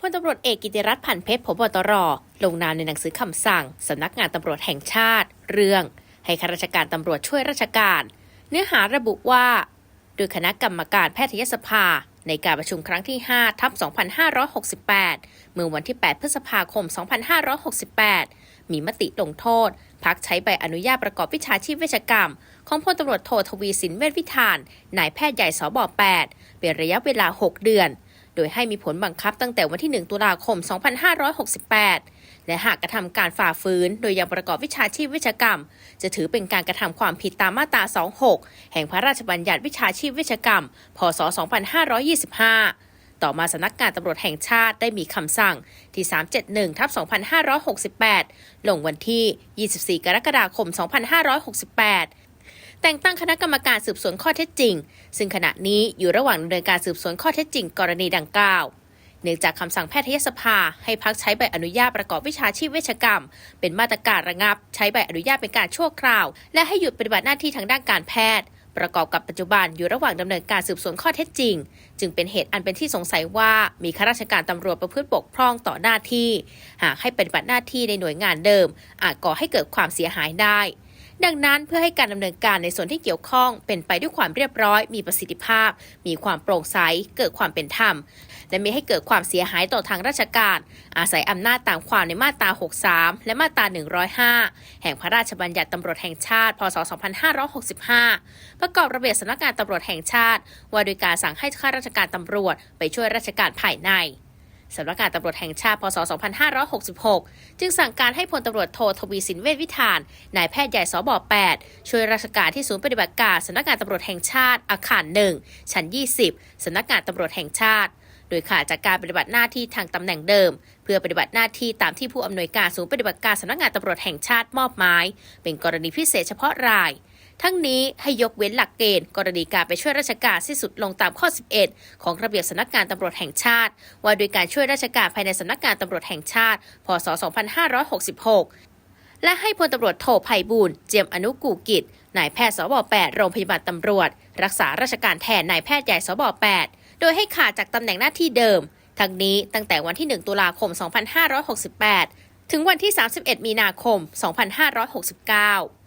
พลตำรวจเอกกิติรัตน์พันเพชรพบตร ลงนามในหนังสือคำสั่ง สำนักงานตำรวจแห่งชาติ เรื่อง ให้ข้าราชการตำรวจช่วยราชการ เนื้อหาระบุว่า โดยคณะกรรมการแพทยสภา ในการประชุมครั้งที่5ทับ2568 เมื่อวันที่ 8 พฤษภาคม 2568 มีมติลงโทษ พักใช้ใบอนุญาตประกอบวิชาชีพเวชกรรม ของพลตำรวจโททวีสินเวชวิธานนายแพทย์ใหญ่สบ 8 เป็นระยะเวลา 6 เดือน โดยให้มีผลบังคับตั้งแต่วันที่ 1 ตุลาคม 2568 และหากกระทำการฝ่าฝืน โดยยังประกอบวิชาชีพวิชกรรม จะถือเป็นการกระทำความผิดตามมาตรา 26 แห่งพระราชบัญญัติวิชาชีพวิชกรรม พศ 2525ต่อมาสำนักงานตำรวจแห่งชาติได้มีคำสั่งที่ 371 ทับ 2568 ลงวันที่ 24 กรกฎาคม 2568 แต่งตั้งคณะกรรมการสืบสวนข้อเท็จจริง ซึ่งขณะนี้อยู่ระหว่างดำเนินการสืบสวนข้อเท็จจริง กรณีดังกล่าวเนื่องจากคำสั่งแพทยสภา ให้พักใช้ใบอนุญาตประกอบวิชาชีพเวชกรรม เป็นมาตรการระงับ ใช้ใบอนุญาตเป็นการชั่วคราว และให้หยุดปฏิบัติหน้าที่ทางด้านการแพทย์ประกอบกับปัจจุบันอยู่ระหว่างดำเนินการสืบสวนข้อเท็จจริง จึงเป็นเหตุอันเป็นที่สงสัยว่ามีข้าราชการตำรวจประพฤติบกพร่องต่อหน้าที่ หากให้ปฏิบัติหน้าที่ในหน่วยงานเดิม อาจก่อให้เกิดความเสียหายได้ ดังนั้นเพื่อให้การดำเนินการในส่วนที่เกี่ยวข้อง เป็นไปด้วยความเรียบร้อย มีประสิทธิภาพ มีความโปร่งใส เกิดความเป็นธรรม และไม่ให้เกิดความเสียหายต่อทางราชการ อาศัยอำนาจตามความในมาตรา 63 และมาตรา 105 แห่งพระราชบัญญัติตำรวจแห่งชาติ พศ 2565 ประกอบระเบียบสำนักงานตำรวจแห่งชาติ ว่าโดยการสั่งให้ข้าราชการตำรวจไปช่วยราชการภายใน สำนักงานตำรวจแห่งชาติ พศ 2566 จึงสั่งการให้พลตำรวจโททวีสินเวชวิธาน นายแพทย์ใหญ่สบ8ช่วยราชการที่ศูนย์ปฏิบัติการสำนักงานตำรวจแห่งชาติ อาคาร 1 ชั้น 20 สำนักงานตำรวจแห่งชาติ โดยขาดจากการปฏิบัติหน้าที่ทางตำแหน่งเดิม เพื่อปฏิบัติหน้าที่ตามที่ผู้อำนวยการศูนย์ปฏิบัติการสำนักงานตำรวจแห่งชาติมอบหมาย เป็นกรณีพิเศษเฉพาะราย ทั้งนี้ให้ยกเว้นหลักเกณฑ์ กรณีการไปช่วยราชการสิ้นสุดลงตามข้อ 11 ของระเบียบสำนักงานตำรวจแห่งชาติ ว่าโดยการช่วยราชการภายในสำนักงานตำรวจแห่งชาติ พศ 2566และให้พลตำรวจโทไพบูลย์เจียมอนุกูกิจ นายแพทย์สบ8โรงพยาบาลตำรวจ รักษาราชการแทนนายแพทย์ใหญ่สบ8โดยให้ขาดจากตำแหน่งหน้าที่เดิม ทั้งนี้ตั้งแต่วันที่ 1 ตุลาคม 2568 ถึงวันที่ 31 มีนาคม 2569